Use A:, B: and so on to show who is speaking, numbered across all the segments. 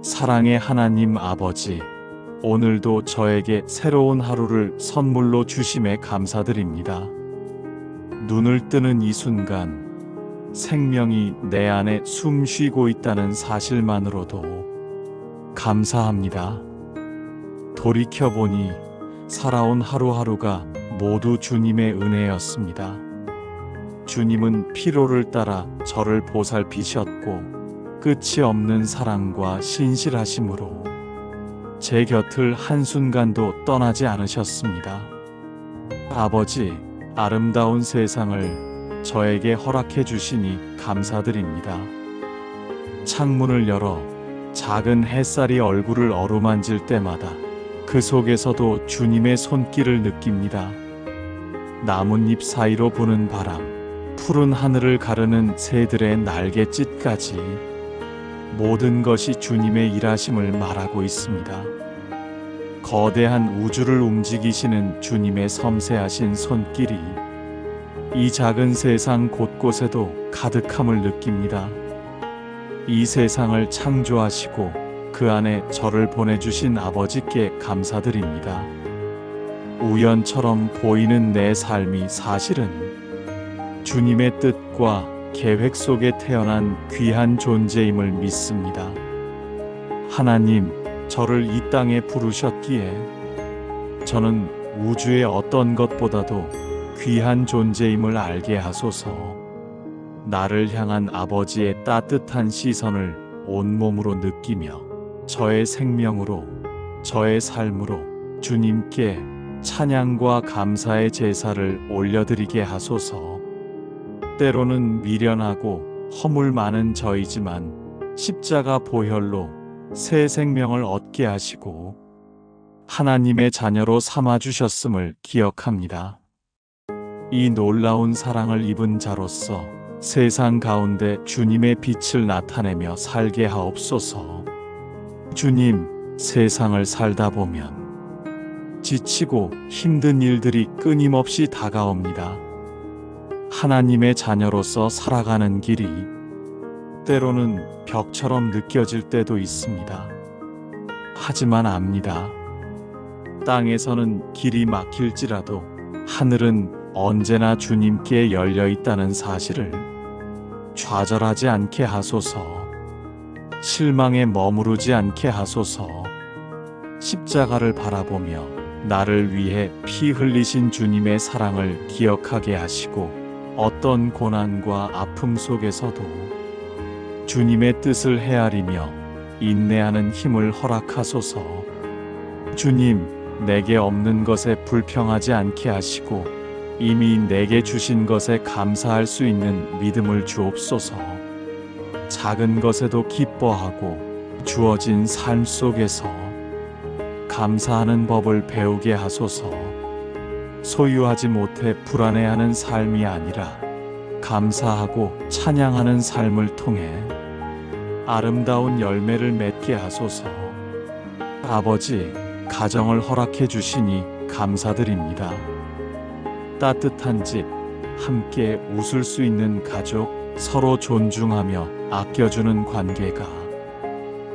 A: 사랑의 하나님 아버지, 오늘도 저에게 새로운 하루를 선물로 주심에 감사드립니다. 눈을 뜨는 이 순간, 생명이 내 안에 숨 쉬고 있다는 사실만으로도 감사합니다. 돌이켜보니 살아온 하루하루가 모두 주님의 은혜였습니다. 주님은 피로를 따라 저를 보살피셨고 끝이 없는 사랑과 신실하심으로 제 곁을 한순간도 떠나지 않으셨습니다. 아버지, 아름다운 세상을 저에게 허락해 주시니 감사드립니다. 창문을 열어 작은 햇살이 얼굴을 어루만질 때마다 그 속에서도 주님의 손길을 느낍니다. 나뭇잎 사이로 부는 바람, 푸른 하늘을 가르는 새들의 날갯짓까지 모든 것이 주님의 일하심을 말하고 있습니다. 거대한 우주를 움직이시는 주님의 섬세하신 손길이 이 작은 세상 곳곳에도 가득함을 느낍니다. 이 세상을 창조하시고 그 안에 저를 보내주신 아버지께 감사드립니다. 우연처럼 보이는 내 삶이 사실은 주님의 뜻과 계획 속에 태어난 귀한 존재임을 믿습니다. 하나님, 저를 이 땅에 부르셨기에 저는 우주의 어떤 것보다도 귀한 존재임을 알게 하소서. 나를 향한 아버지의 따뜻한 시선을 온몸으로 느끼며 저의 생명으로, 저의 삶으로 주님께 찬양과 감사의 제사를 올려드리게 하소서. 때로는 미련하고 허물 많은 저이지만 십자가 보혈로 새 생명을 얻게 하시고 하나님의 자녀로 삼아 주셨음을 기억합니다. 이 놀라운 사랑을 입은 자로서 세상 가운데 주님의 빛을 나타내며 살게 하옵소서. 주님, 세상을 살다 보면 지치고 힘든 일들이 끊임없이 다가옵니다. 하나님의 자녀로서 살아가는 길이 때로는 벽처럼 느껴질 때도 있습니다. 하지만 압니다. 땅에서는 길이 막힐지라도 하늘은 언제나 주님께 열려 있다는 사실을 좌절하지 않게 하소서. 실망에 머무르지 않게 하소서. 십자가를 바라보며 나를 위해 피 흘리신 주님의 사랑을 기억하게 하시고 어떤 고난과 아픔 속에서도 주님의 뜻을 헤아리며 인내하는 힘을 허락하소서. 주님, 내게 없는 것에 불평하지 않게 하시고 이미 내게 주신 것에 감사할 수 있는 믿음을 주옵소서. 작은 것에도 기뻐하고 주어진 삶 속에서 감사하는 법을 배우게 하소서. 소유하지 못해 불안해하는 삶이 아니라 감사하고 찬양하는 삶을 통해 아름다운 열매를 맺게 하소서. 아버지, 가정을 허락해 주시니 감사드립니다. 따뜻한 집, 함께 웃을 수 있는 가족, 서로 존중하며 아껴주는 관계가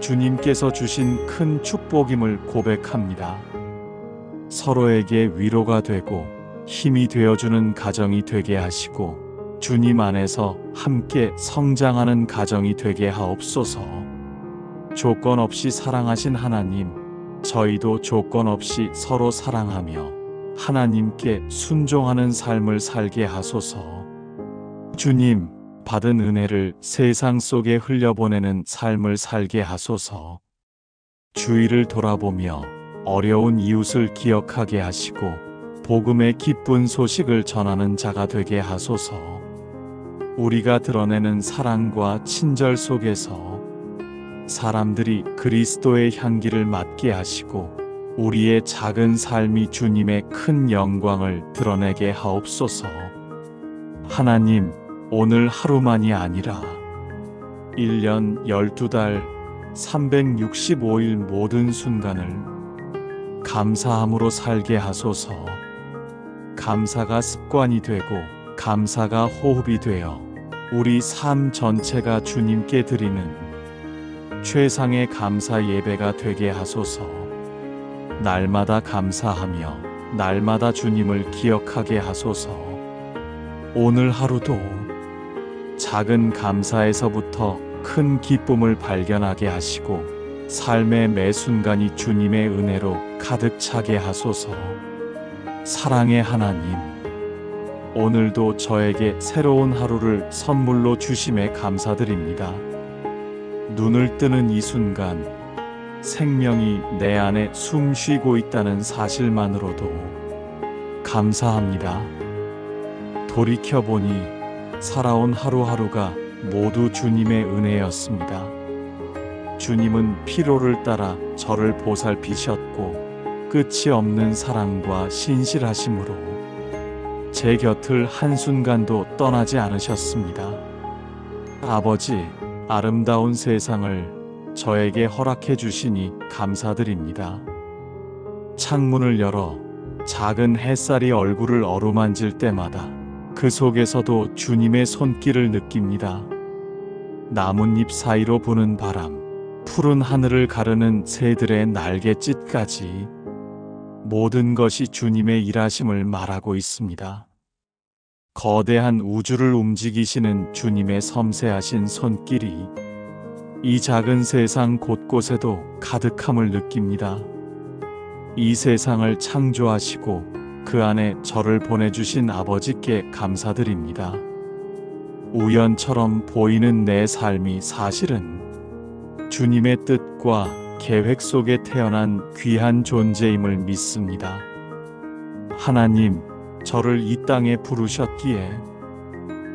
A: 주님께서 주신 큰 축복임을 고백합니다. 서로에게 위로가 되고 힘이 되어주는 가정이 되게 하시고 주님 안에서 함께 성장하는 가정이 되게 하옵소서. 조건 없이 사랑하신 하나님, 저희도 조건 없이 서로 사랑하며 하나님께 순종하는 삶을 살게 하소서. 주님, 받은 은혜를 세상 속에 흘려보내는 삶을 살게 하소서. 주위를 돌아보며 어려운 이웃을 기억하게 하시고 복음의 기쁜 소식을 전하는 자가 되게 하소서. 우리가 드러내는 사랑과 친절 속에서 사람들이 그리스도의 향기를 맡게 하시고 우리의 작은 삶이 주님의 큰 영광을 드러내게 하옵소서. 하나님, 오늘 하루만이 아니라 1년 12달 365일 모든 순간을 감사함으로 살게 하소서. 감사가 습관이 되고 감사가 호흡이 되어 우리 삶 전체가 주님께 드리는 최상의 감사 예배가 되게 하소서. 날마다 감사하며 날마다 주님을 기억하게 하소서. 오늘 하루도 작은 감사에서부터 큰 기쁨을 발견하게 하시고 삶의 매 순간이 주님의 은혜로 가득 차게 하소서. 사랑의 하나님, 오늘도 저에게 새로운 하루를 선물로 주심에 감사드립니다. 눈을 뜨는 이 순간, 생명이 내 안에 숨 쉬고 있다는 사실만으로도 감사합니다. 돌이켜보니 살아온 하루하루가 모두 주님의 은혜였습니다. 주님은 피로를 따라 저를 보살피셨고 끝이 없는 사랑과 신실하심으로 제 곁을 한순간도 떠나지 않으셨습니다. 아버지, 아름다운 세상을 저에게 허락해 주시니 감사드립니다. 창문을 열어 작은 햇살이 얼굴을 어루만질 때마다 그 속에서도 주님의 손길을 느낍니다. 나뭇잎 사이로 부는 바람, 푸른 하늘을 가르는 새들의 날갯짓까지 모든 것이 주님의 일하심을 말하고 있습니다. 거대한 우주를 움직이시는 주님의 섬세하신 손길이 이 작은 세상 곳곳에도 가득함을 느낍니다. 이 세상을 창조하시고 그 안에 저를 보내주신 아버지께 감사드립니다. 우연처럼 보이는 내 삶이 사실은 주님의 뜻과 계획 속에 태어난 귀한 존재임을 믿습니다. 하나님, 저를 이 땅에 부르셨기에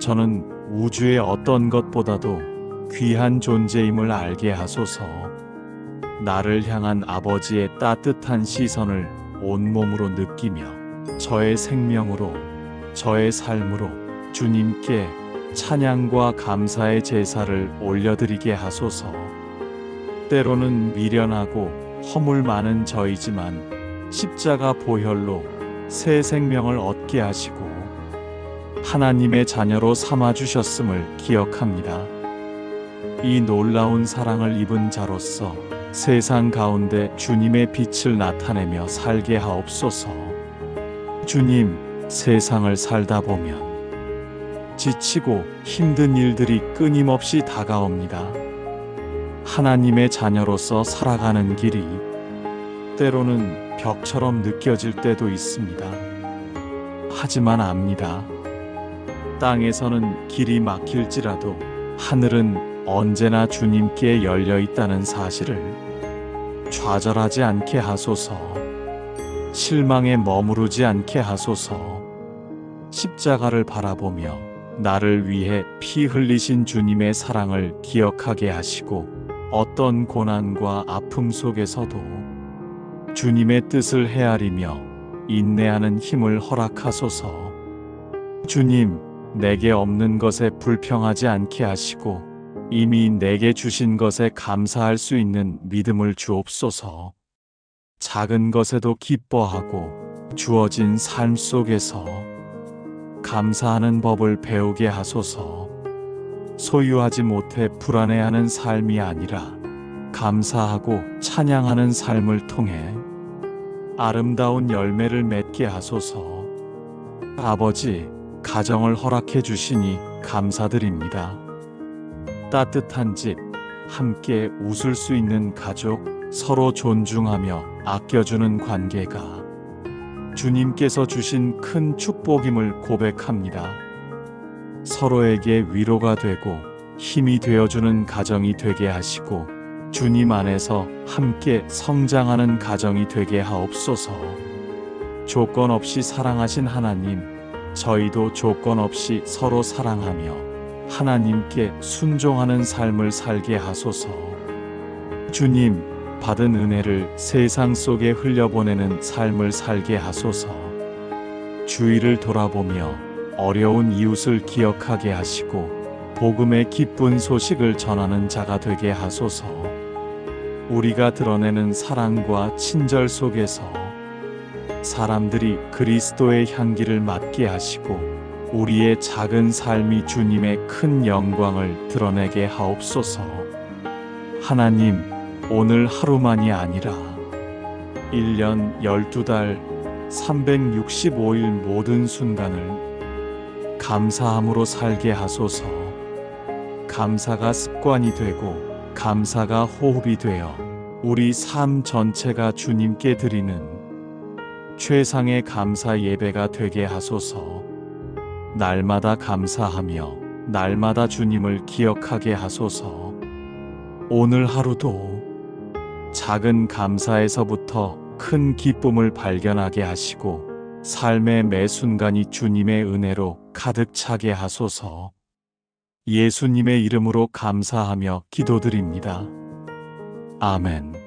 A: 저는 우주의 어떤 것보다도 귀한 존재임을 알게 하소서. 나를 향한 아버지의 따뜻한 시선을 온몸으로 느끼며 저의 생명으로, 저의 삶으로 주님께 찬양과 감사의 제사를 올려드리게 하소서. 때로는 미련하고 허물 많은 저이지만 십자가 보혈로 새 생명을 얻게 하시고 하나님의 자녀로 삼아 주셨음을 기억합니다. 이 놀라운 사랑을 입은 자로서 세상 가운데 주님의 빛을 나타내며 살게 하옵소서. 주님, 세상을 살다 보면 지치고 힘든 일들이 끊임없이 다가옵니다. 하나님의 자녀로서 살아가는 길이 때로는 벽처럼 느껴질 때도 있습니다. 하지만 압니다. 땅에서는 길이 막힐지라도 하늘은 언제나 주님께 열려 있다는 사실을 좌절하지 않게 하소서. 실망에 머무르지 않게 하소서. 십자가를 바라보며 나를 위해 피 흘리신 주님의 사랑을 기억하게 하시고 어떤 고난과 아픔 속에서도 주님의 뜻을 헤아리며 인내하는 힘을 허락하소서. 주님, 내게 없는 것에 불평하지 않게 하시고 이미 내게 주신 것에 감사할 수 있는 믿음을 주옵소서. 작은 것에도 기뻐하고 주어진 삶 속에서 감사하는 법을 배우게 하소서. 소유하지 못해 불안해하는 삶이 아니라 감사하고 찬양하는 삶을 통해 아름다운 열매를 맺게 하소서. 아버지, 가정을 허락해 주시니 감사드립니다. 따뜻한 집, 함께 웃을 수 있는 가족, 서로 존중하며 아껴주는 관계가 주님께서 주신 큰 축복임을 고백합니다. 서로에게 위로가 되고 힘이 되어주는 가정이 되게 하시고 주님 안에서 함께 성장하는 가정이 되게 하옵소서. 조건 없이 사랑하신 하나님, 저희도 조건 없이 서로 사랑하며 하나님께 순종하는 삶을 살게 하소서. 주님, 받은 은혜를 세상 속에 흘려보내는 삶을 살게 하소서. 주위를 돌아보며 어려운 이웃을 기억하게 하시고 복음의 기쁜 소식을 전하는 자가 되게 하소서. 우리가 드러내는 사랑과 친절 속에서 사람들이 그리스도의 향기를 맡게 하시고 우리의 작은 삶이 주님의 큰 영광을 드러내게 하옵소서. 하나님, 오늘 하루만이 아니라 1년 12달 365일 모든 순간을 감사함으로 살게 하소서. 감사가 습관이 되고 감사가 호흡이 되어 우리 삶 전체가 주님께 드리는 최상의 감사 예배가 되게 하소서. 날마다 감사하며 날마다 주님을 기억하게 하소서. 오늘 하루도 작은 감사에서부터 큰 기쁨을 발견하게 하시고 삶의 매 순간이 주님의 은혜로 가득 차게 하소서. 예수님의 이름으로 감사하며 기도드립니다. 아멘.